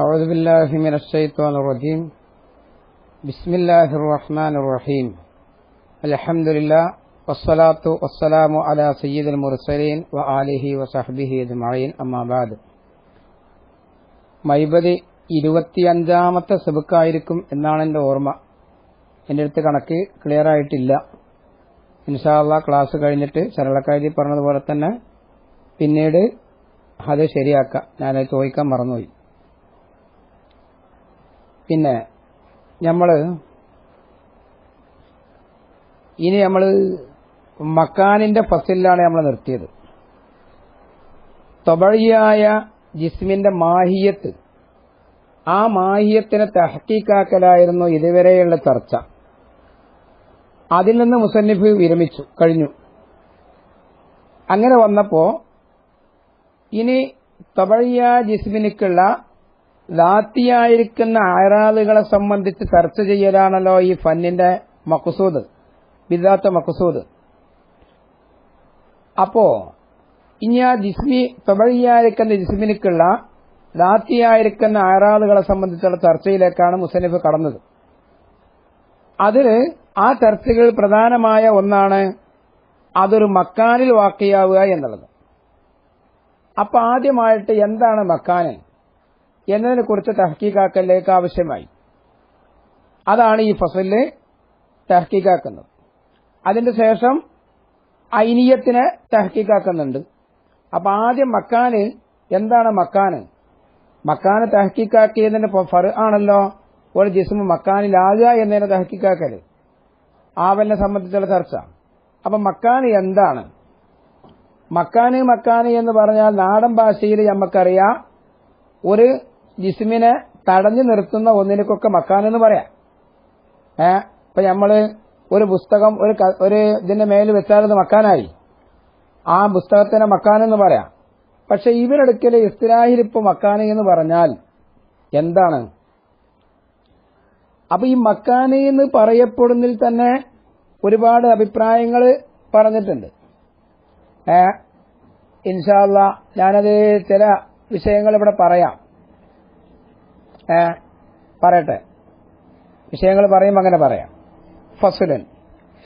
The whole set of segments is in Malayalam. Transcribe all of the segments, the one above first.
أعوذ بالله من الشيطان الرجيم بسم الله الرحمن الرحيم الحمد لله والصلاة والسلام على سيد المرسلين وآله وصحبه أجمعين أما بعد മൈബതി ഇരുപത്തിയഞ്ചാമത്തെ സെബുക്കായിരിക്കും എന്നാണ് എൻ്റെ ഓർമ്മ എൻ്റെ അടുത്ത് കണക്ക് ക്ലിയർ ആയിട്ടില്ല ഇൻഷാല്ല ക്ലാസ് കഴിഞ്ഞിട്ട് സരളക്കാരി പറഞ്ഞതുപോലെ തന്നെ പിന്നീട് അത് ശരിയാക്കാം ഞാൻ ചോദിക്കാൻ മറന്നുപോയി പിന്നെ നമ്മൾ ഇനി നമ്മൾ മക്കാനിന്റെ ഫസിലാണ് നമ്മൾ നിർത്തിയത്. തൊബഴിയായ ജിസ്മിന്റെ മാഹിയത്ത് ആ മാഹിയത്തിനെ തഹക്കീക്കാക്കലായിരുന്നു ഇതുവരെയുള്ള ചർച്ച. അതിൽ നിന്ന് മുസന്നിഫ് വിരമിച്ചു കഴിഞ്ഞു. അങ്ങനെ വന്നപ്പോ ഇനി തൊബഴിയ ജിസ്മിനിക്കുള്ള ദാത്തിയായിരിക്കുന്ന ആരാധകളെ സംബന്ധിച്ച് ചർച്ച ചെയ്യലാണല്ലോ ഈ ഫന്നിന്റെ മക്കുസൂദ് ബിദാത്ത മക്കുസൂദ് അപ്പോ ഇനി ആ ജിസ്മി തൊബഴിയായിരിക്കുന്ന ജിസ്മിനിക്കുള്ള ലാത്തിയായിരിക്കുന്ന ആരാധകളെ സംബന്ധിച്ചുള്ള ചർച്ചയിലേക്കാണ് മുസനിഫ് കടന്നത്. അതിൽ ആ ചർച്ചകൾ പ്രധാനമായ ഒന്നാണ് അതൊരു മക്കാനിൽ വാക്കിയാവുക എന്നുള്ളത്. അപ്പൊ ആദ്യമായിട്ട് എന്താണ് മക്കാന്? എന്നതിനെ കുറിച്ച് തഹക്കീക്കാക്കലിലേക്ക് ആവശ്യമായി. അതാണ് ഈ ഫസലിൽ തഹക്കീക്കാക്കുന്നത് അതിന്റെ ശേഷം ഐനീയത്തിനെ തഹക്കീക്കാക്കുന്നുണ്ട് അപ്പൊ ആദ്യം മക്കാന് എന്താണ് മക്കാന്? മക്കാന് തഹക്കീക്കാക്കിയതിന്റെ ഫർ ആണല്ലോ ഒരു ജിസ്മ മക്കാനിലാകുക എന്നതിനെ തഹക്കിക്കാക്കൽ ആവലിനെ സംബന്ധിച്ചുള്ള ചർച്ച. അപ്പൊ മക്കാന് എന്താണ്? മക്കാന് മക്കാന് എന്ന് പറഞ്ഞാൽ നാടൻ ഭാഷയിൽ നമുക്കറിയാം ഒരു ജിസ്മിനെ തടഞ്ഞു നിർത്തുന്ന ഒന്നിനൊക്കെ മക്കാൻ എന്ന് പറയാം. ഏ ഇപ്പൊ നമ്മൾ ഒരു പുസ്തകം ഒരു ഒരു ഇതിന്റെ മേൽ വെച്ചാലത് മക്കാനായി. ആ പുസ്തകത്തിനെ മക്കാൻ എന്ന് പറയാം. പക്ഷെ ഇവരെടുക്കൽ ഇസ്തിരാഹിൽ ഇപ്പൊ മക്കാന് എന്ന് പറഞ്ഞാൽ എന്താണ്? അപ്പൊ ഈ മക്കാനി എന്ന് പറയപ്പെടുന്നതിൽ തന്നെ ഒരുപാട് അഭിപ്രായങ്ങൾ പറഞ്ഞിട്ടുണ്ട്. ഇൻഷാല്ല ഞാനത് ചില വിഷയങ്ങൾ ഇവിടെ പറയാം. പറയട്ടെ. വിഷയങ്ങൾ പറയുമ്പോൾ അങ്ങനെ പറയാം. ഫസുലൻ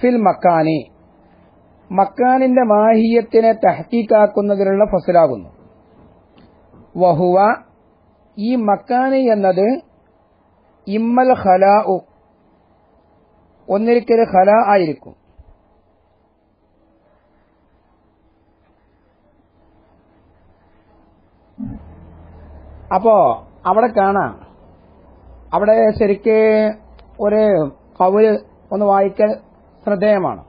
ഫിൽ മക്കാനി. മക്കാനിന്റെ മാഹിയത്തിനെ തഹക്കീക്കാക്കുന്നതിനുള്ള ഫസലാകുന്നു. വഹുവ ഈ മക്കാനി എന്നത് ഇമ്മൽ ഖലാ ഒന്നിരിക്കൽ ഹല ആയിരിക്കും. അപ്പോ അവിടെ കാണാം. അവിടെ ശരിക്ക് ഒരു കവിൽ ഒന്ന് വായിക്കൽ ശ്രദ്ധേയമാണ്.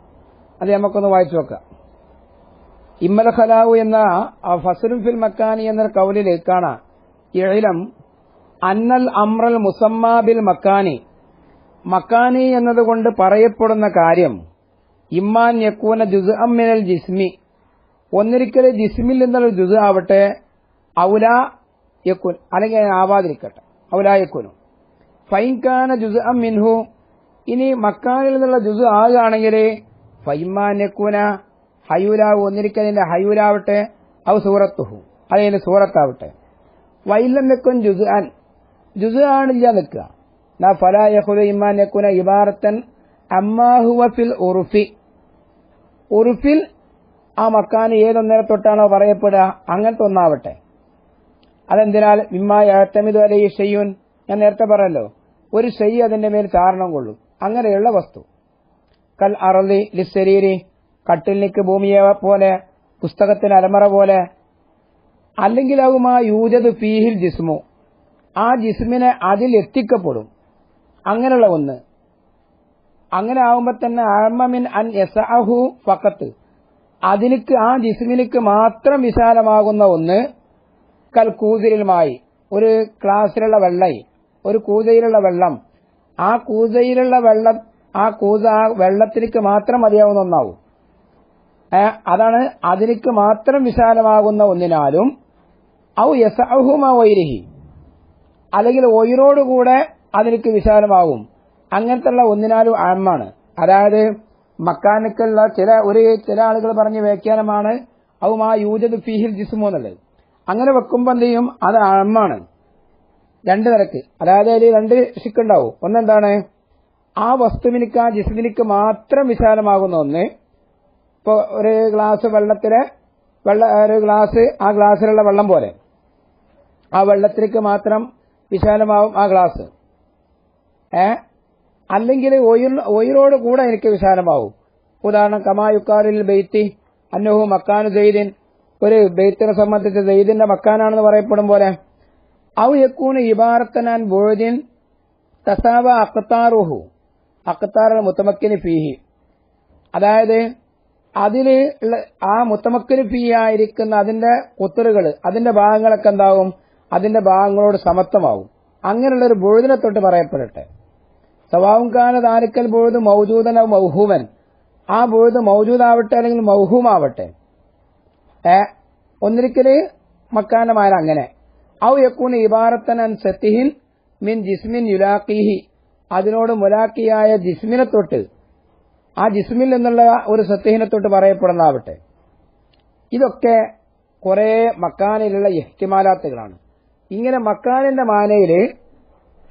അത് നമുക്കൊന്ന് വായിച്ചു നോക്കാം. ഇമ്മൽ ഖലാവു എന്ന ഫസലും ഫിൽ മക്കാനി എന്ന കൗലിൽ കാണാം. ഇഴലം അന്നൽ അമ്രൽ മുസമ്മാബിൽ മക്കാനി. മക്കാനി എന്നതുകൊണ്ട് പറയപ്പെടുന്ന കാര്യം ഇമ്മാൻ യക്കൂന ജുസ് അമ്മിനൽ ജിസ്മി. ഒന്നിരിക്കൽ ജിസ്മിൽ നിന്നുള്ള ജുസ് ആവട്ടെ ഔല യക്കുൻ അല്ലെങ്കിൽ ആവാതിരിക്കട്ടെ ഔലായക്കുനും ഫൈൻകാന ജുസ് അം മിൻഹു. ഇനി മക്കാനിൽ നിന്നുള്ള ജുസ് ആകുകയാണെങ്കിൽ ഫൈമാ നെക്കുന ഹയൂലാവ് ഒന്നിരിക്കലിന്റെ ഹയൂലാവട്ടെ അവ സൂറത്തുഹു. അതിന്റെ സൂറത്താവട്ടെ. വൈലം നെക്കുൻ ജുസ് അൻ ജുസ് ആണില്ല നിൽക്കുക. നാ ഫലായഹുല യക്കുന ഇബാറത്തൻ അമ്മാഹുവ ഫിൽ ഉറുഫി. ഉറുഫിൽ ആ മക്കാന് ഏതൊന്നേരം തൊട്ടാണോ പറയപ്പെടുക അങ്ങനത്തെ ഒന്നാവട്ടെ. അതെന്തിനാൽ? മിമ്മായ അത്തമിതു അലൈ ഷെയ്യുൻ ഞാൻ നേരത്തെ പറയാലോ ഒരു ശൈ അതിന്റെ മേൽ ചാരണം കൊള്ളും. അങ്ങനെയുള്ള വസ്തു. കൽ അറലി ലിശരീരി കട്ടിലിനിക്ക് ഭൂമിയെ പോലെ പുസ്തകത്തിന് അലമറ പോലെ. അല്ലെങ്കിൽ ആകും യൂജത് ഫീഹിൽ ജിസ്മു. ആ ജിസ്മിനെ അതിൽ എത്തിക്കപ്പെടും. അങ്ങനെയുള്ള ഒന്ന്. അങ്ങനെ ആവുമ്പോൾ തന്നെ അഴമിൻ അൻ യസഅഹു ഫക്കത്ത് അതിനിക്ക് ആ ജിസ്മിനിക്ക് മാത്രം വിശാലമാകുന്ന ഒന്ന് കൽ കൂതിരിലുമായി ഒരു ക്ലാസ്സിലുള്ള വെള്ളയി ഒരു കൂതയിലുള്ള വെള്ളം. ആ കൂതയിലുള്ള വെള്ളം ആ കൂത ആ വെള്ളത്തിലേക്ക് മാത്രം മതിയാവുന്ന ഒന്നാവും. അതാണ് അതിലേക്ക് മാത്രം വിശാലമാകുന്ന ഒന്നിനാലും ഔ യസഅഹുമ ഒയിരഹി അല്ലെങ്കിൽ ഒയിരോടുകൂടെ അതിലേക്ക് വിശാലമാകും. അങ്ങനത്തെ ഒന്നിനാലും ആമാണ്. അതായത് മക്കാനക്കുള്ള ചില ഒരു ചില ആളുകൾ പറഞ്ഞ വ്യാഖ്യാനമാണ് ഔ മാ യൂജത് ഫീഹിൽ ജിസ്മു എന്നുള്ളത്. അങ്ങനെ വെക്കുമ്പോൾ എന്ത് ചെയ്യും? അത് അഴമാണ് രണ്ട് നിരക്ക്. അതായത് അതിൽ രണ്ട് ഷിക്കുണ്ടാവും ഒന്നെന്താണ്? ആ വസ്തുവിനിക്ക് ആ ജിസ്മിനിക്ക് മാത്രം വിശാലമാകുന്ന ഒന്ന്. ഇപ്പൊ ഒരു ഗ്ലാസ് വെള്ളത്തിലെ വെള്ള ഒരു ഗ്ലാസ് ആ ഗ്ലാസ്സിലുള്ള വെള്ളം പോലെ. ആ വെള്ളത്തിലേക്ക് മാത്രം വിശാലമാവും ആ ഗ്ലാസ് ഏ? അല്ലെങ്കിൽ ഒയിറോട് കൂടെ എനിക്ക് വിശാലമാവും. ഉദാഹരണം കമായുക്കാറിൽ ബെയ്ത്തി അന്നഹു മക്കാനു സെയ്ദിൻ ഒരു ബെയ്ത്തിനെ സംബന്ധിച്ച് സെയ്ദിന്റെ മക്കാനാണെന്ന് പറയപ്പെടും പോലെ. ഔ യക്കൂന് ഇബാറത്തനാൻ ബോഴിൻ തസാവ അക്കത്താറുഹു അക്കത്താറ മുത്തമക്കിന് ഫീഹി അതായത് അതിൽ ആ മുത്തമക്കിന് ഫീ ആയിരിക്കുന്ന അതിന്റെ കുത്തറുകൾ അതിന്റെ ഭാഗങ്ങളൊക്കെ എന്താവും? അതിന്റെ ഭാഗങ്ങളോട് സമത്വമാവും. അങ്ങനെയുള്ള ഒരു ബൊഴുതിനെ തൊട്ട് പറയപ്പെടട്ടെ. സ്വഭാവം കാല താരിക്കൽ ബൊഴുത് മൗജൂദന മൗഹൂമൻ. ആ ബൊഴുത് മൗജൂദാവട്ടെ അല്ലെങ്കിൽ മൗഹൂമാവട്ടെ. ഒന്നിരിക്കൽ മക്കാനമാര അങ്ങനെ ഔ യക്കൂൻ ഇബാറത്തൻ സത്തിഹിൻ മിൻ ജിസ്മിൻ യുലാഖിഹി. അതിനോട് മുലാക്കിയായ ജിസ്മിനെ തൊട്ട് ആ ജിസ്മിൽ എന്നുള്ള ഒരു സത്യഹിനെ തൊട്ട് പറയപ്പെടുന്നതാവട്ടെ. ഇതൊക്കെ കുറെ മക്കാനിലുള്ള ഇഹ്തിമാലാത്തുകളാണ്. ഇങ്ങനെ മക്കാനിന്റെ മാനയിൽ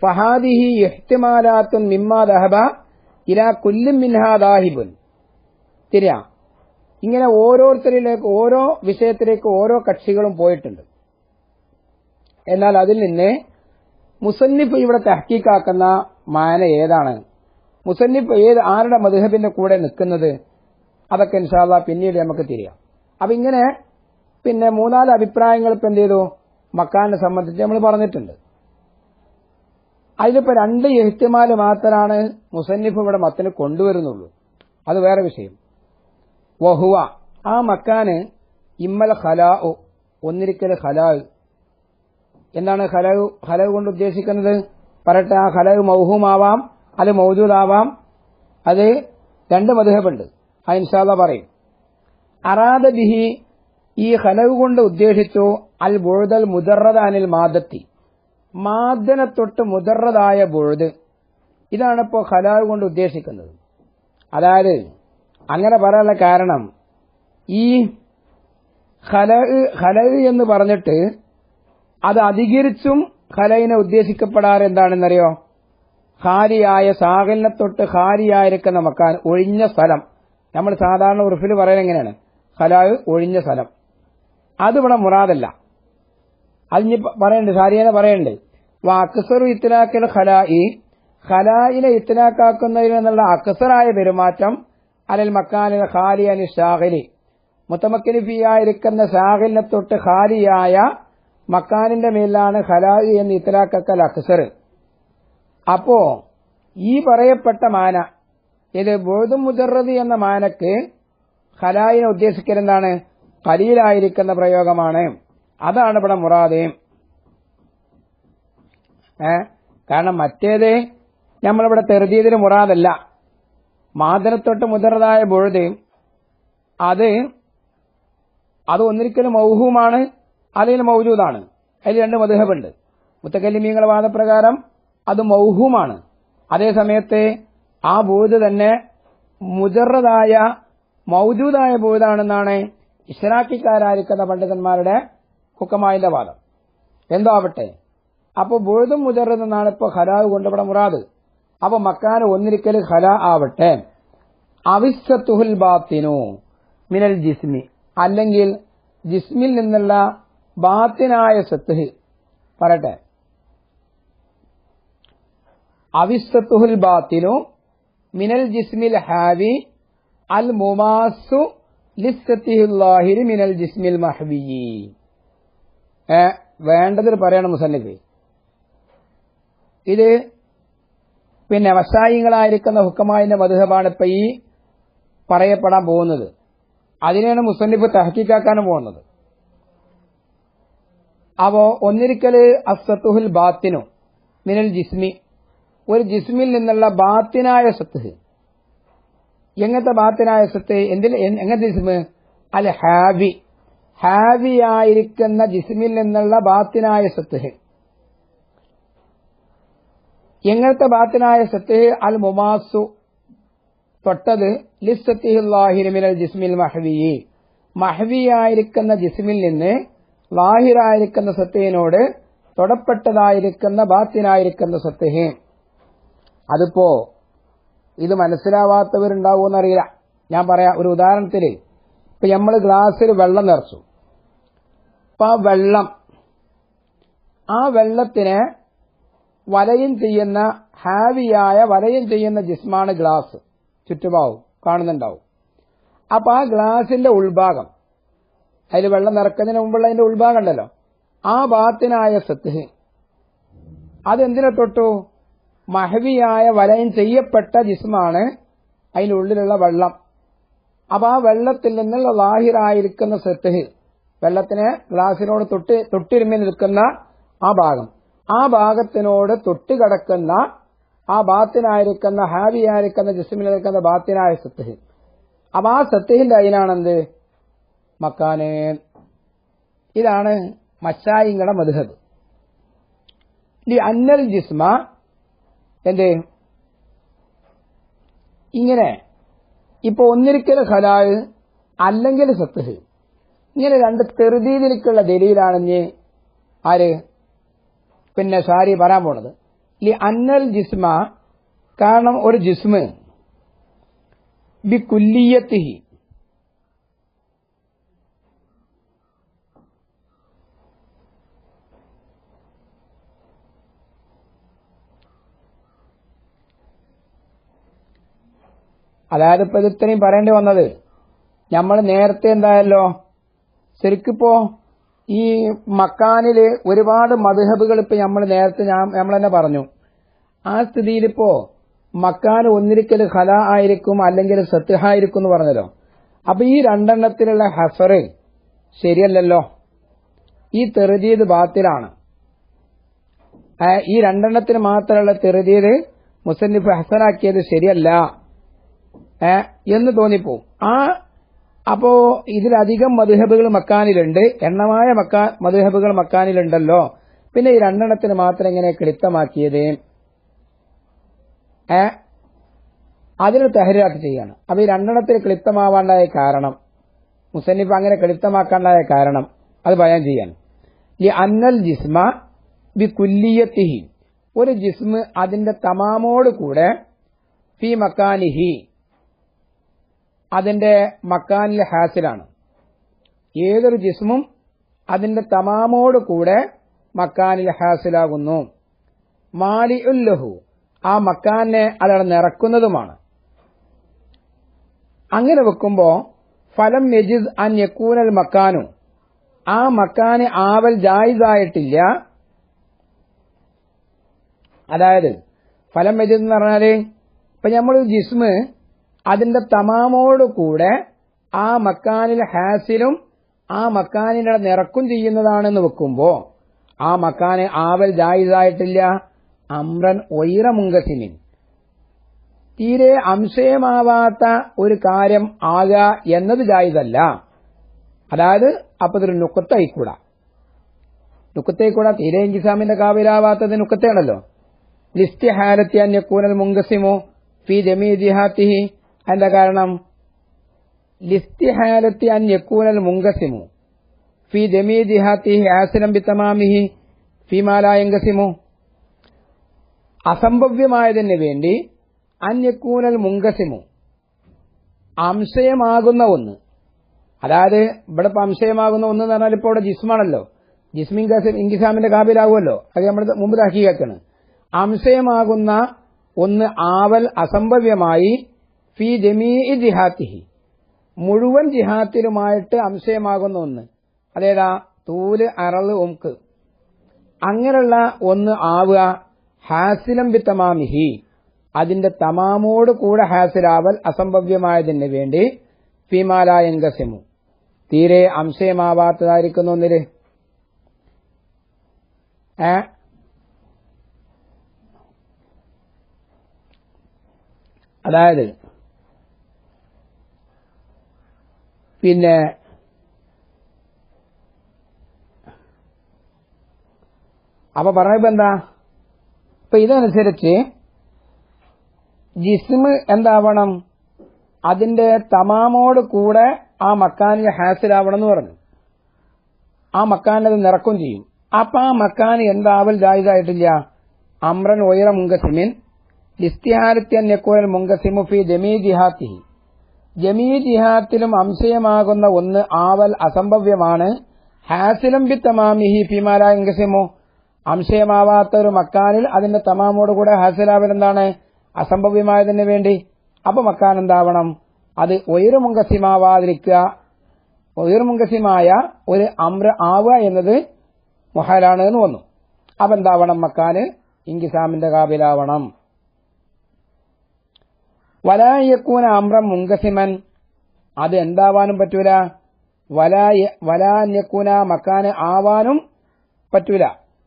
ഫഹാദിഹി ഇഹ്തിമാലാത്തുൻ മിമ്മാ ദഹബ ഇലാ കുല്ലും മിൻഹാ ദാഹിബുൻ. തിരിയാ. ഇങ്ങനെ ഓരോരുത്തരിലേക്ക് ഓരോ വിഷയത്തിലേക്ക് ഓരോ കക്ഷികളും പോയിട്ടുണ്ട്. എന്നാൽ അതിൽ നിന്ന് മുസന്നിഫ് ഇവിടെ തഹക്കീക്കാക്കുന്ന മാന ഏതാണ്? മുസന്നിഫ് ഏത് ആരുടെ മധുഹബിന്റെ കൂടെ നിൽക്കുന്നത്? അതൊക്കെ ഇൻഷാല്ല പിന്നീട് നമുക്ക് തിരിയാം. അപ്പൊ ഇങ്ങനെ പിന്നെ മൂന്നാൽ അഭിപ്രായങ്ങൾ ഇപ്പൊ എന്ത് ചെയ്തു? മക്കാനെ സംബന്ധിച്ച് നമ്മൾ പറഞ്ഞിട്ടുണ്ട്. അതിലിപ്പോ രണ്ട് എഹ്തിമാൽ മാത്രമാണ് മുസന്നിഫ് ഇവിടെ മത്തിന് കൊണ്ടുവരുന്നുള്ളൂ. അത് വേറെ വിഷയം. വഹുവ ആ മക്കാന് ഇമ്മൽ ഖലാ ഒന്നിരിക്കൽ ഖലാ എന്താണ് ഹലവ്? ഹലവ് കൊണ്ട് ഉദ്ദേശിക്കുന്നത് പറയട്ടെ ആ ഹലവ് മൗഹുമാവാം അത് മൗജൂദാവാം. അത് രണ്ട് മധുഹബുണ്ട്. ആ ഇൻഷാദ പറയും. അറാദ ബിഹി ഈ ഹലവ് കൊണ്ട് ഉദ്ദേശിച്ചു അൽ ബുഴുതൽ മുദറദ അനിൽ മാദത്തി. മാദനെ തൊട്ട് മുദറദായ ബുഴുത് ഇതാണ് ഖലാവ് കൊണ്ട് ഉദ്ദേശിക്കുന്നത്. അതായത് അങ്ങനെ പറയാനുള്ള കാരണം ഈ ഹലവ് ഹലവ് എന്ന് പറഞ്ഞിട്ട് അത് അധികരിച്ചും ഖലയിനെ ഉദ്ദേശിക്കപ്പെടാറ് എന്താണെന്നറിയോ ഖാലിയായ സാഗലിനെ തൊട്ട് ഖാലിയായിരിക്കുന്ന മക്കാൻ ഒഴിഞ്ഞ സ്ഥലം. നമ്മൾ സാധാരണ ഉറുഫിൽ പറയുന്നത് എങ്ങനെയാണ്? ഖലാവ് ഒഴിഞ്ഞ സ്ഥലം. അതിവിടെ മുറാദല്ല. അതിന് പറയണ്ട് സാരിയനെ പറയണ്ട്. അക്സറു ഇത്തലാക്കൽ ഖലായി ഖലായിനെ ഇത്തലാക്കാക്കുന്നതിൽ നിന്നുള്ള അക്സറായ പെരുമാറ്റം അലൽ മക്കാനിൽ ഖാലി അനി ഷാഹലി. മുത്തമക്കിന് ഫിയായിരിക്കുന്ന ഷാഹിലിനെ തൊട്ട് ഖാലിയായ മക്കാനിന്റെ മേലാണ് ഖലായി എന്ന് ഇത്തലാക്കൽ അക്സർ അപ്പോ ഈ പറയപ്പെട്ട മാന ഇത് ബോധം മുജറത് എന്ന മാനക്ക് ഹലായിനെ ഉദ്ദേശിക്കലെന്താണ്? കലീലായിരിക്കുന്ന പ്രയോഗമാണ്. അതാണ് ഇവിടെ മുറാദ്. കാരണം മറ്റേത് നമ്മളിവിടെ തെറുതിയതിന് മുറാദല്ല. മാതരത്തൊട്ട് മുതിർന്നതായ ബൊഴുത് അത് അത് ഒന്നിരിക്കലും മൗഹുമാണ്. അതിൽ മൗജൂദാണ്. അതിൽ രണ്ട് മധുഹബുണ്ട് മുത്തക്കല്ലിമീങ്ങളുടെ വാദപ്രകാരം അത് മൗഹുമാണ്. അതേസമയത്ത് ആ ബോധ തന്നെ മുജറതായ മൗജൂദായ ബോധാണെന്നാണ് ഇഷ്രാക്കിക്കാരായിരിക്കുന്ന പണ്ഡിതന്മാരുടെ ഹുക്കമായിന്റെ വാദം. എന്തോ ആവട്ടെ അപ്പൊ ബോധും മുജറത് ഇപ്പോൾ ഇപ്പൊ ഖലാവ് കൊണ്ടിവിടെ മുറാദ്. അപ്പോൾ മക്കാന് ഒന്നിരിക്കൽ ഖല ആവട്ടെ. അവിസ്സത്തുഹുൽ ബാത്തിനു മിനൽ ജിസ്മി. അല്ലെങ്കിൽ ജിസ്മിൽ നിന്നുള്ള ബാത്തിനായ സത്ത് പറട്ടെ അവിസ്സത്തുഹുൽ ബാത്തിനു മിനൽ ജിസ്മിൽ ഹാവി അൽ മുമാസു ലിസ്സത്തിഹുല്ലാഹിരി മിനൽ ജിസ്മിൽ മഹ്വി. വേണ്ടതിൽ പറയണം മുസന്നിഫ്. ഇത് പിന്നെ വസായികളായിരിക്കുന്ന ഹുക്കമായിന്റെ മധുഹബാണ് ഇപ്പൊ ഈ പറയപ്പെടാൻ പോകുന്നത്. അതിനെയാണ് മുസന്നിഫ് തഹക്കിക്കാക്കാനും പോകുന്നത്. അപ്പോ ഒന്നിരിക്കൽ അസത്തുഹുൽ ബാത്തിനു മിനൽ ജിസ്മി. ഒരു ജിസ്മിൽ നിന്നുള്ള ബാത്തിനായ സത്ത് എങ്ങനത്തെ ബാത്തിനായ സത്ത് എന്തിൽ എങ്ങനത്തെ ജിസ്മ്? അൽ ഹാവി. ഹാവി ആയിരിക്കുന്ന ജിസ്മിൽ നിന്നുള്ള ബാത്തിനായ സത്ത് എങ്ങനത്തെ ബാത്തിനായ സത്ത് അൽ മുമാസു. തൊട്ടത് ലിസ്സത്തിഹില്ലാഹിരമിനൽ ജിസ്മിൽ മഹ്വി മഹവിയായിരിക്കുന്ന ജിസ്മിൽ നിന്ന് ലാഹിറായിരിക്കുന്ന സത്തേനോട് തൊടപ്പെട്ടതായിരിക്കുന്ന ബാത്തിനായിരിക്കുന്ന സത്യഹേ. അതിപ്പോ ഇത് മനസ്സിലാവാത്തവരുണ്ടാവുമെന്നറിയില്ല ഞാൻ പറയാം ഒരു ഉദാഹരണത്തിൽ ഇപ്പൊ നമ്മൾ ഗ്ലാസ്സിൽ വെള്ളം നിറച്ചു. അപ്പൊ ആ വെള്ളം ആ വെള്ളത്തിന് വലയം ചെയ്യുന്ന ഹാവിയായ വലയം ചെയ്യുന്ന ജിസ്മാണ് ഗ്ലാസ്. ചുറ്റുപാവും കാണുന്നുണ്ടാവും. അപ്പൊ ആ ഗ്ലാസിന്റെ ഉൾഭാഗം അതിൽ വെള്ളം നിറക്കുന്നതിന് മുമ്പുള്ള അതിന്റെ ഉൾഭാഗം ഉണ്ടല്ലോ. ആ ഭാഗത്തിനായ സത്ത് അതെന്തിനെ തൊട്ടു? മഹവിയായ വലയം ചെയ്യപ്പെട്ട ജിസ്മാണ് അതിന്റെ ഉള്ളിലുള്ള വെള്ളം. അപ്പൊ ആ വെള്ളത്തിൽ നിന്നുള്ള ലാഹിറായിരിക്കുന്ന സത്ത് വെള്ളത്തിന് ഗ്ലാസിനോട് തൊട്ട് തൊട്ടിരുമ്മി നിൽക്കുന്ന ആ ഭാഗം. ആ ഭാഗത്തിനോട് തൊട്ടുകിടക്കുന്ന ആ ബാത്തിനായിരിക്കുന്ന ഹാവിയായിരിക്കുന്ന ജിസ്മിൽ നിൽക്കുന്ന ബാത്തിനായ സത്ത് അപ്പൊ ആ സത്യഹിന്റെ അയിനാണെന്ത്? മക്കാന്. ഇതാണ് മച്ചായിങ്ങളുടെ മധുഹബ്. ഈ അന്നൽ ജിസ്മ എന്ത്? ഇങ്ങനെ. ഇപ്പൊ ഒന്നിരിക്കൽ ഹലാൽ അല്ലെങ്കിൽ സത്ത് ഇങ്ങനെ രണ്ട് തെറുതീതിലേക്കുള്ള ദലീലാണെന്ന് ആര്? പിന്നെ സാരി പറയാൻ പോണത്. ഈ അന്നൽ ജിസ്മ കാരണം ഒരു ജിസ്മ്. ബി കുല്ലിയത്തിഹി അതായത് ഇപ്പൊ ഇത് ഇത്രയും പറയേണ്ടി വന്നത്. നമ്മൾ നേരത്തെ എന്തായല്ലോ? ശരിക്കിപ്പോ ഈ മക്കാനിൽ ഒരുപാട് മധുഹബുകൾ ഇപ്പൊ നമ്മൾ നേരത്തെ നമ്മൾ തന്നെ പറഞ്ഞു. ആ സ്ഥിതിയിലിപ്പോ മക്കാൻ ഒന്നിരിക്കൽ ഹല ആയിരിക്കും അല്ലെങ്കിൽ സത്യഹായിരിക്കും എന്ന് പറഞ്ഞല്ലോ. അപ്പൊ ഈ രണ്ടെണ്ണത്തിലുള്ള ഹസർ ശരിയല്ലല്ലോ? ഈ തെറുതീത് ബാത്തിലാണ്. ഈ രണ്ടെണ്ണത്തിന് മാത്രമുള്ള തെറുതീത് മുസന്നിഫ് ഹസനാക്കിയത് ശരിയല്ല. എന്ന് തോന്നിപ്പോവും. ആ അപ്പോ ഇതിലധികം മധുഹബുകൾ മക്കാനിലുണ്ട്. എണ്ണമായ മക്കാ മധുഹബുകൾ മക്കാനിലുണ്ടല്ലോ. പിന്നെ ഈ രണ്ടെണ്ണത്തിന് മാത്രം എങ്ങനെ കിളിത്തമാക്കിയത് അതിന് തെഹരാക്ക് ചെയ്യാണ്. അപ്പൊ ഈ രണ്ടെണ്ണത്തിന് ക്ലിപ്തമാവാണ്ടായ കാരണം മുസന്നിഫ് അങ്ങനെ ക്ലിപ്തമാക്കാണ്ടായ കാരണം അത് ബയാൻ ചെയ്യാൻ ഈ അന്നൽ ജിസ്മ ബി കുല്ലിയത്തിഹി ഒരു ജിസ്മ് അതിന്റെ തമാമോട് കൂടെ ഫി മക്കാനിഹി. അതിന്റെ മക്കാനിൽ ഹാസിലാണ്. ഏതൊരു ജിസ്മും അതിന്റെ തമാമോട് കൂടെ മക്കാനിൽ ഹാസിലാകുന്നു. മാലി ഉല്ലഹു ആ മക്കാനെ അതവിടെ നിറക്കുന്നതുമാണ്. അങ്ങനെ വെക്കുമ്പോ ഫലം യജിസ് അൻ യക്കൂനൽ മക്കാനു. ആ മക്കാന് ആവൽ ജായിസായിട്ടില്ല. അതായത് ഫലം യജിസ് എന്ന് പറഞ്ഞാൽ ഇപ്പൊ നമ്മൾ ജിസ്മ് അതിന്റെ തമാമോടുകൂടെ ആ മക്കാനിൽ ഹാസിലും ആ മക്കാനിനെ നിറക്കും ചെയ്യുന്നതാണെന്ന് വെക്കുമ്പോ ആ മക്കാന് ആവൽ ജായിസായിട്ടില്ല അമ്രൻ ഒയിറ മുങ്കസിനിൻ തീരെ അംശയമാവാത്ത ഒരു കാര്യം ആകുക എന്നത് ജായിതല്ല അതായത് അപ്പൊ ഇതൊരു നുക്കത്തായിക്കൂട. നുക്കത്തേക്കൂട തീരെ ഇൻകിസാമിന്റെ കാവിലാവാത്തത് നുക്കത്തേണല്ലോ. ലിസ്റ്റ് ഹാലത്തി അന്യക്കൂനൽ മുങ്കസിമോ ഫി ജമീ ജിഹാത്തിഹി അതിന്റെ കാരണം? ലിസ്തിഹാലത്തി അൻ യക്കൂനൽ മുങ്കസിമു. ഫി ജമീ ജിഹാത്തി ആസിനം ബിത്തമാമിഹി ഫിമാലായങ്കസിമു അസംഭവ്യമായതിന് വേണ്ടി അന്യക്കൂനൽ മുങ്കസിമു. അംശയമാകുന്ന ഒന്ന്. അതായത് ഇവിടെ ഇപ്പൊ അംശയമാകുന്ന ഒന്ന് എന്ന് പറഞ്ഞാൽ ഇപ്പോൾ ഇവിടെ ജിസ്മാണല്ലോ. ജിസ്മിൻ ഇൻകിസാമിന്റെ കാബിലാകുമല്ലോ അത് നമ്മൾ മുമ്പ് ഹക്കീകത്താണ് അംശയമാകുന്ന ഒന്ന് ആവൽ അസംഭവ്യമായി ഫി ജമീ ജിഹാത്തിഹി. മുഴുവൻ ജിഹാത്തിലുമായിട്ട് അംശയമാകുന്ന ഒന്ന്. അതേതാ? തൂൽ അറൾ ഒമുക്ക് അങ്ങനെയുള്ള ഒന്ന് ആവുക ഹാസിലം ബി തമാമിഹി. അതിന്റെ തമാമോട് കൂടെ ഹാസിലാവൽ അസംഭവ്യമായതിന് വേണ്ടി ഫിമാലായങ്കസിമു തീരെ അംശയമാവാത്തതായിരിക്കുന്നു ഒന്നിൽ. അതായത് പിന്നെ അപ്പൊ പറഞ്ഞപ്പോ എന്താ? ഇപ്പൊ ഇതനുസരിച്ച് ജിസ്മ് എന്താവണം? അതിന്റെ തമാമോട് കൂടെ ആ മക്കാനിൽ ഹാസിലാവണം എന്ന് പറഞ്ഞു. ആ മക്കാനത് നിറക്കും ചെയ്യും. അപ്പൊ ആ മക്കാൻ എന്താവൽ ജായിസായിട്ടില്ല അമ്രൻ ഒയറ മുങ്കസിമിൻ യക്കോൽ മുങ്കസിമു ഫി ജമീ ജിഹാത്തിഹി. ജമീ ജിഹാത്തിലും അംശയമാകുന്ന ഒന്ന് ആവൽ അസംഭവ്യമാണ്. ഹാസിലും ബി തമാമിഹി ഫിമാല ഇങ്കസിമു അംശയമാവാത്ത ഒരു മക്കാനിൽ അതിന്റെ തമാമോടുകൂടെ ഹാസിലാവൽ എന്താണ്? അസംഭവ്യമായതിന് വേണ്ടി. അപ്പൊ മക്കാൻ എന്താവണം? അത് ഉയർമുങ്കസിമാവാതിരിക്കുക ഉയർമുങ്കസിമായ ഒരു അമ്ര ആവുക എന്നത് മുഹാലാണ് എന്ന് വന്നു. അപ്പൊ എന്താവണം മക്കാന്? ഇങ്കിസാമിന്റെ കാബിലാവണം. വലായക്കൂന അമ്രം മുങ്കസിമൻ അത് എന്താവാനും പറ്റൂല. വലാന്യക്കൂന മക്കാന് ആവാനും പറ്റൂല.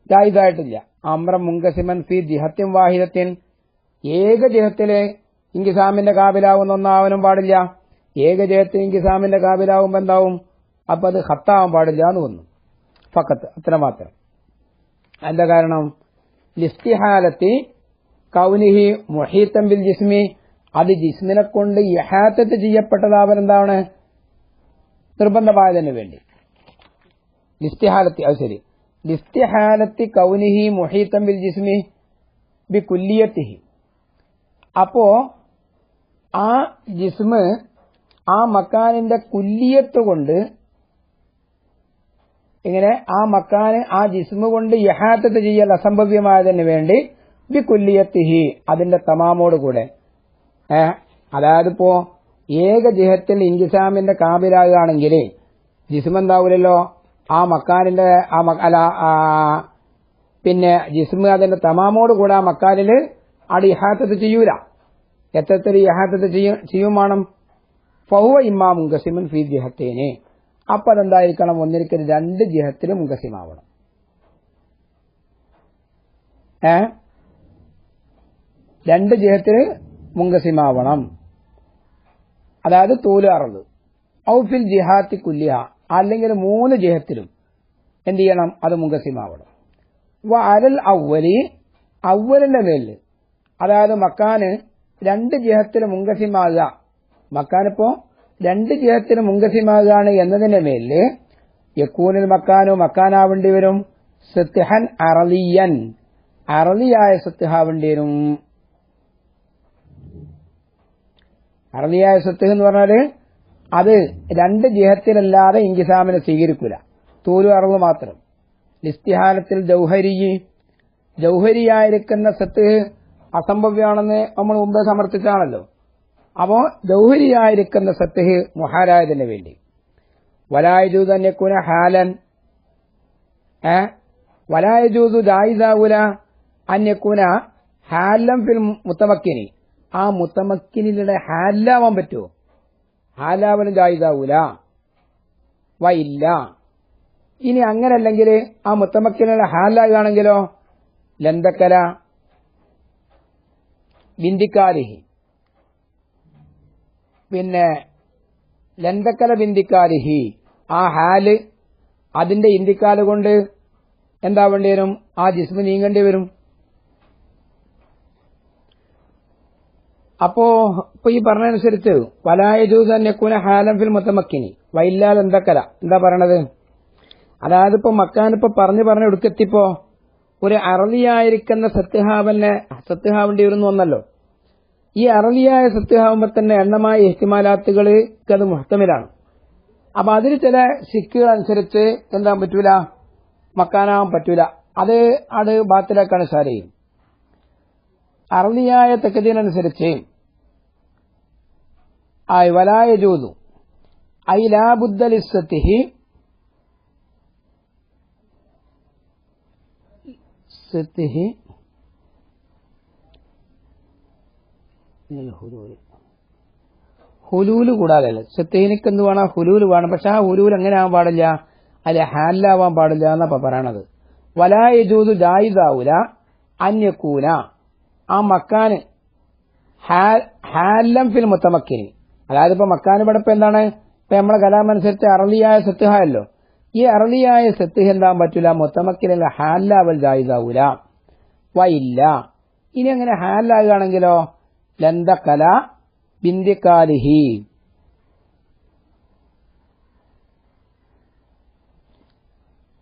ജായിദായിട്ടില്ല അമ്രം മുങ്കസിമൻ ഫി ജിഹത്തിൻ വാഹിദത്തിൻ. ഏക ജിഹത്തിൽ ഇങ്കിസാമിന്റെ കാബിലാവുന്ന ഒന്നാവാനും പാടില്ല. ഏക ജയത്തിന് ഇങ്കിസാമിന്റെ കാബിലാവുമ്പോ എന്താവും? അപ്പൊ അത് ഹത്താവാൻ പാടില്ല എന്ന് വന്നു ഫക്കത്ത് അത്ര മാത്രം എന്താ കാരണം? ലിസ്തിഹാലത്തി കൗനിഹി മൊഹീത്തം ബിൽ ജിസ്മി അത് ജിസ്മിനെ കൊണ്ട് യഹാത്തത്ത് ചെയ്യപ്പെട്ടതാവൻ എന്താണ് നിർബന്ധമായതിനു വേണ്ടി. ലിസ്തിഹാലത്തി അത് ശരി. ലിസ്തിഹാലത്തി കൗനിഹി മൊഹീത്തം ബിൽ ജിസ്മി ബി കുല്ലിയത്തിഹി അപ്പോ ആ ജിസ്മ് ആ മക്കാനിന്റെ കുല്ലിയത്ത് കൊണ്ട് ഇങ്ങനെ ആ മക്കാന് ആ ജിസ്മ കൊണ്ട് യഹാത്തത്ത് ചെയ്യൽ അസംഭവ്യമായതിനു വേണ്ടി ബി കുല്ലിയത്തിഹി അതിന്റെ തമാമോട് കൂടെ. അതായത് ഇപ്പോ ഏക ജിഹത്തിൽ ഇൻകിസാമിന്റെ കാബിലാകുകയാണെങ്കിൽ ജിസ്മ എന്താവൂലല്ലോ ആ മക്കാനിന്റെ ആ അല്ല പിന്നെ ജിസ്മ അതിന്റെ തമാമോട് കൂടെ ആ മക്കാനിൽ അടി ഇഹാത്തത്ത് ചെയ്യൂല. എത്ര ഇഹാത്തത്ത് ചെയ്യും വേണം? ഫഹുവ ഇമ്മാ മുങ്കസിമൻ ഫി ജിഹത്തേനെ. അപ്പൊ അതെന്തായിരിക്കണം? ഒന്നിരിക്കൽ രണ്ട് ജിഹത്തിലും മുങ്കസിമാവണം ഏ? രണ്ട് ജിഹത്തിന് മുങ്കസിമാവണം. അതായത് തൂലാറുള്ളത് ഔഫിൽ ജിഹാത്തി കുല്ലിഹ. അല്ലെങ്കിൽ മൂന്ന് ജിഹത്തിലും എന്ത് ചെയ്യണം? അത് മുങ്കസിമാവണം. വ അരൽ ഔവലി ഔവലിന്റെ മേലിൽ അതായത് മക്കാന് രണ്ട് ജിഹത്തിന് മുങ്കസിമാകുക മക്കാനിപ്പോ രണ്ട് ജിഹത്തിന് മുങ്കസിമാകുകയാണ് എന്നതിന്റെ മേലിൽ യക്കൂനിൽ മക്കാനോ മക്കാനാവേണ്ടി വരും. സത്യഹൻ അറലിയൻ. അറലിയായ സത്യഹാവേണ്ടി വരും. അറലിയായ സ്വത്ത് എന്ന് പറഞ്ഞാൽ അത് രണ്ട് ജിഹത്തിലല്ലാതെ ഇങ്കിസാമിനെ സ്വീകരിക്കൂല. തൂലു അറവ് മാത്രം. നിസ്തിഹാരത്തിൽ ജൗഹരി ജൗഹരിയായിരിക്കുന്ന സ്വത്ത് അസംഭവ്യമാണെന്ന് നമ്മൾ മുമ്പ് സമർത്ഥിച്ചാണല്ലോ അപ്പോ ജൗഹരിയായിരിക്കുന്ന സ്വത്ത് മുഹാരായതിന് വേണ്ടി. വലായജൂ തന്നെ കുന ഹാലൻ ഏ? വലായജൂതു ജായിദാവുല അന്യക്കുന ഹാലം ഫിൽ മുത്തമക്കിനി. ആ മുത്തമക്കിനിലൂടെ ഹാലാവാൻ പറ്റുമോ ഹാലാവനും ജായിദാവൂല വയില്ല. ഇനി അങ്ങനെ അങ്ങനല്ലെങ്കിൽ ആ മുത്തമക്കിനുള്ള ഹാലാകുകയാണെങ്കിലോ? ലന്തക്കല ബിന്ദിക്കാലിഹി. പിന്നെ ലന്തക്കല ബിന്ദിക്കാലിഹി. ആ ഹാൽ അതിന്റെ ഇന്തിക്കാൽ കൊണ്ട് എന്താ വേണ്ടി വരും? ആ ജിസ്മ നീങ്ങേണ്ടി വരും. അപ്പോ ഇപ്പൊ ഈ പറഞ്ഞനുസരിച്ച് ജൂസ് അന്യക്കൂന ഹാലം ഫിൽ മുത്തമക്കിനി. വൈല്ലാൽ എന്തക്കല? എന്താ പറയണത്? അതായത് ഇപ്പൊ മക്കാനിപ്പോ പറഞ്ഞു പറഞ്ഞ് എടുക്കെത്തിപ്പോ ഒരു അറലിയായിരിക്കുന്ന സത്യഹാവനെ സത്യഹാവിന്റെ വരുന്നു വന്നല്ലോ. ഈ അറലിയായ സത്യഹാവുമ്പോ തന്നെ എണ്ണമായ എഹ്തിമാലാത്തുകൾ അത് മുഹത്തമിലാണ്. അപ്പൊ അതിൽ ചില സിക്കുകൾ അനുസരിച്ച് എന്താ പറ്റൂല? മക്കാനാവാൻ പറ്റൂല. അത് അത് ബാത്തിലാക്കാണ് സാരയും അറലിയായ തെക്കതിനനുസരിച്ച് ഐ വലായ ജൂതു ഐ ലാബുദ്ദലിസത്തിഹി സത്തിഹി ഹുലൂൽ. കൂടാതെ സത്യഹിനിക്ക് എന്ത് വേണം ഹുലൂൽ വേണം. പക്ഷെ ആ ഹുലൂൽ എങ്ങനെ ആവാൻ പാടില്ല? അല്ലെ ഹാലാവാൻ പാടില്ല എന്നപ്പ പറയണത്. വലായ ജൂതു ജായിദാവൂല. അന്യക്കൂന ആ മക്കാന് ഹാലം ഫിൽ മുത്തമക്കിനി. അതായത് ഇപ്പൊ മക്കാന് പടപ്പ് എന്താണ്? ഇപ്പൊ നമ്മളെ കലാമനുസരിച്ച് അറളിയായ സത്യഹല്ലോ ഈ അറളിയായ സത്യഹ എന്താൻ പറ്റൂല? മുത്തമക്കിനല്ല ഹാലാവൽ ജായിദാവൂല വയില്ല ഇനി അങ്ങനെ ഹാലാകുകയാണെങ്കിലോ ലന്തകല ബിന്ദിക്കാലിഹി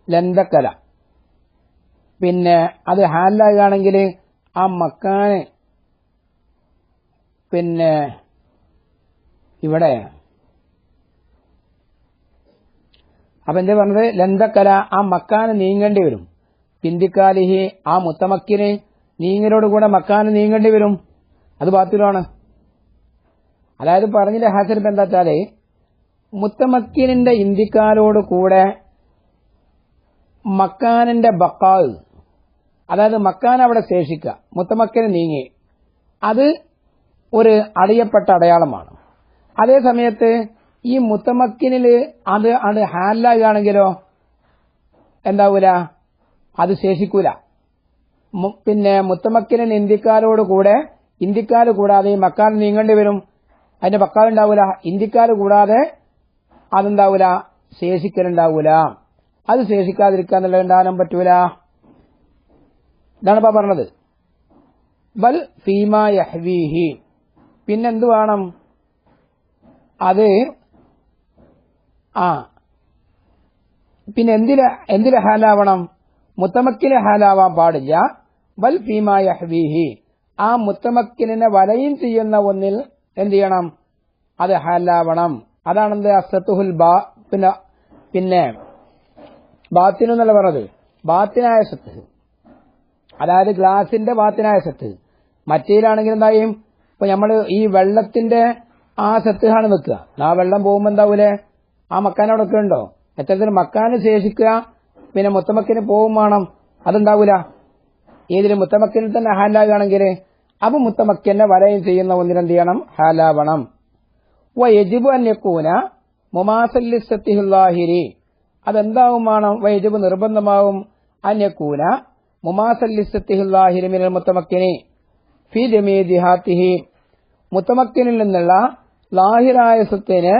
ലന്തക്കല പിന്നെ അത് ഹാലാകുകയാണെങ്കിൽ ആ മക്കാന് പിന്നെ ഇവിടെ അപ്പൊ എന്താ പറഞ്ഞത്? ലന്തക്കല ആ മക്കാന് നീങ്ങേണ്ടി വരും. പിന്തിക്കാലിഹി ആ മുത്തമക്കിന് നീങ്ങലോടുകൂടെ മക്കാന് നീങ്ങേണ്ടി വരും. അത് ബാത്തിലാണ്. അതായത് പറഞ്ഞില്ല ഹാസരിപ്പ് എന്താ വെച്ചാൽ മുത്തമക്കിനിന്റെ ഇന്ത്യക്കാരോട് കൂടെ മക്കാനിന്റെ ബക്കാവ് അതായത് മക്കാൻ അവിടെ ശേഷിക്കുക. മുത്തമക്കന് നീങ്ങി. അത് ഒരു അടിയപ്പെട്ട അടയാളമാണ്. അതേ സമയത്ത് ഈ മുത്തമക്കിനിൽ അത് അത് ഹാലാകുകയാണെങ്കിലോ എന്താവൂല? അത് ശേഷിക്കൂല. പിന്നെ മുത്തമക്കിനെ ഇന്ത്യക്കാരോട് കൂടെ ഇന്ത്യക്കാർ കൂടാതെ ഈ മക്കാൻ നീങ്ങേണ്ടി വരും. അതിന്റെ മക്കാൽ ഉണ്ടാവൂല. ഇന്ത്യക്കാർ കൂടാതെ അതെന്താവൂല? ശേഷിക്കലുണ്ടാവൂല. അത് ശേഷിക്കാതിരിക്കാന്നുള്ളത് ഉണ്ടാകാനും പറ്റൂല. ഇതാണ് ഇപ്പൊ പറഞ്ഞത്. ബൽ ഫീമ യഹ്വീഹി. പിന്നെന്ത് വേണം? അത് ആ. പിന്നെ എന്തിന് എന്തിന് ഹാലാവണം? മുത്തമക്കിന് ഹാലാവാൻ പാടില്ല. ബൽ ഫീമ യഹ്വീഹി. ആ മുത്തമക്കിനെ വലയും ചെയ്യുന്ന ഒന്നിൽ എന്ത് ചെയ്യണം? അത് ഹാലാവണം. അതാണെന്ത്? അസത്തുഹുൽ ബാ പിന്നെ പിന്നെ ബാത്തിനെന്നല്ല പറഞ്ഞത്? ബാത്തിനായ സത്ത്. അതായത് ഗ്ലാസിന്റെ ബാത്തിനായ സത്ത്. മറ്റേലാണെങ്കിൽ എന്തായും ഇപ്പൊ നമ്മൾ ഈ വെള്ളത്തിന്റെ ആ സത്താണ് വെക്കുക. ആ വെള്ളം പോകുമ്പോ എന്താവൂലേ ആ മക്കാൻ അവിടെ ഉണ്ടോ? എത്തരത്തിൽ മക്കാന് ശേഷിക്കുക പിന്നെ മുത്തമക്കിന് പോവും വേണം അതുണ്ടാവൂല ഏതിന് മുത്തമക്കിന് തന്നെ ഹാലാകുകയാണെങ്കിൽ അപ്പൊ മുത്തമക്കന്നെ വരയും ചെയ്യുന്ന ഒന്നിനെന്ത് ചെയ്യണം? ഹാലാവണം. വയജിബ് അന്യക്കൂന മുമാസല്ലിസത്തിഹുല്ലാഹിരി. അതെന്താവും വേണം? വയജിബ് നിർബന്ധമാവും. അന്യക്കൂന മുമാസല്ലിസത്തിഹുല്ലാഹിരി മിനൽ മുത്തമക്കിനി ഫി ജമീ ജിഹാത്തിഹി മുത്തമക്കിനിൽ നിന്നുള്ള ലാഹിറായ സ്വത്തിന്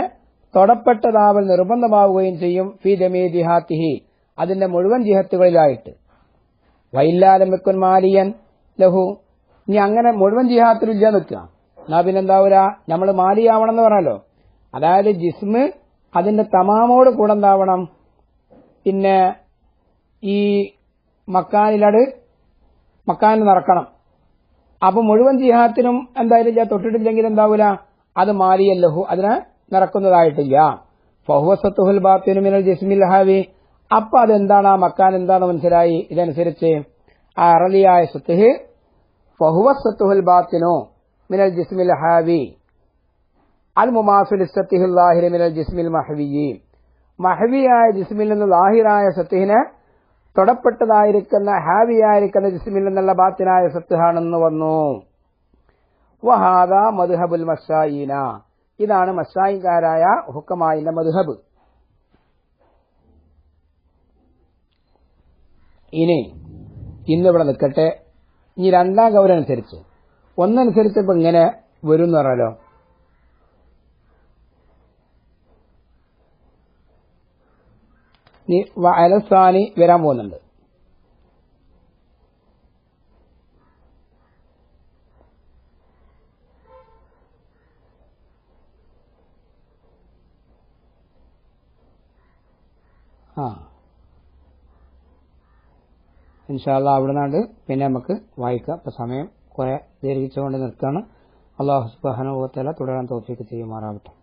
തൊടപ്പെട്ടതാവൽ നിർബന്ധമാവുകയും ചെയ്യും ഫി ജമീ ജിഹാത്തിഹി അതിന്റെ മുഴുവൻ ജിഹത്തുകളിലായിട്ട്. വൈല്ലാരംഭിക്കുൻ മാലിയൻ ലഹു ഇനി അങ്ങനെ മുഴുവൻ ജിഹാത്തിൽ ഇല്ല നിൽക്കുക. എന്നാ പിന്നെന്താവൂല? നമ്മൾ മാലിയാവണം എന്ന് പറഞ്ഞല്ലോ. അതായത് ജിസ്മ് അതിന്റെ തമാമോട് കൂടെ എന്താവണം? പിന്നെ ഈ മക്കാനിലട് മക്കാനിൽ നടക്കണം. അപ്പൊ മുഴുവൻ ജിഹാത്തിനും എന്തായാലും തൊട്ടിട്ടില്ലെങ്കിൽ എന്താവൂല? അത് മാലിയല്ലഹു അതിനെ നടക്കുന്നതായിട്ടില്ല. ഫഹുവസത്തുഹുൽ ബാത്തിനു മിനൽ ജിസ്മിൽ ഹാവി. അപ്പൊ അതെന്താണ്? ആ മക്കാൻ എന്താണ് മനസ്സിലായി? ഇതനുസരിച്ച് ആ അറലിയായ സത്തുഹ് ഫഹുവസത്തുഹുൽ ബാത്തിനു മിനൽ ജിസ്മിൽ ഹാവി. അൽ മുമാസുൽ സത്തിഹുൽ മിനൽ ജിസ്മിൽ മഹവിയി. മഹവിയായ ജിസ്മിൽ നിന്ന് ലാഹിറായ സത്തിഹിനെ തൊടപ്പെട്ടതായിരിക്കുന്ന ഹാവിയായിരിക്കുന്ന ജിസ്മിൽ നിന്നുള്ള ബാത്തിനായ സത്യഹാണെന്ന് വന്നു. വഹാദാ മധുഹബുൽ മഷായിന ഇതാണ് മഷായിക്കാരായ ഹുക്കമായിന്റെ മധുഹബ് ഇനി ഇന്നിവിടെ നിൽക്കട്ടെ. ഇനി രണ്ടാം കൗരനുസരിച്ച് ഒന്നനുസരിച്ച് ഇപ്പൊ ഇങ്ങനെ വരും എന്ന് പറയാലോ ഇനി വരാൻ പോകുന്നുണ്ട്. ആ. ഇൻഷാല്ല അവിടെ നിന്നാണ്ട് പിന്നെ നമുക്ക് വായിക്കാം. ഇപ്പൊ സമയം കുറെ ദീർഘിച്ചുകൊണ്ട് നിൽക്കുകയാണ്. അള്ളാഹു സുബാനുഭവത്തല തുടരാൻ തോഫിക്ക് ചെയ്യുമാറാവട്ടെ.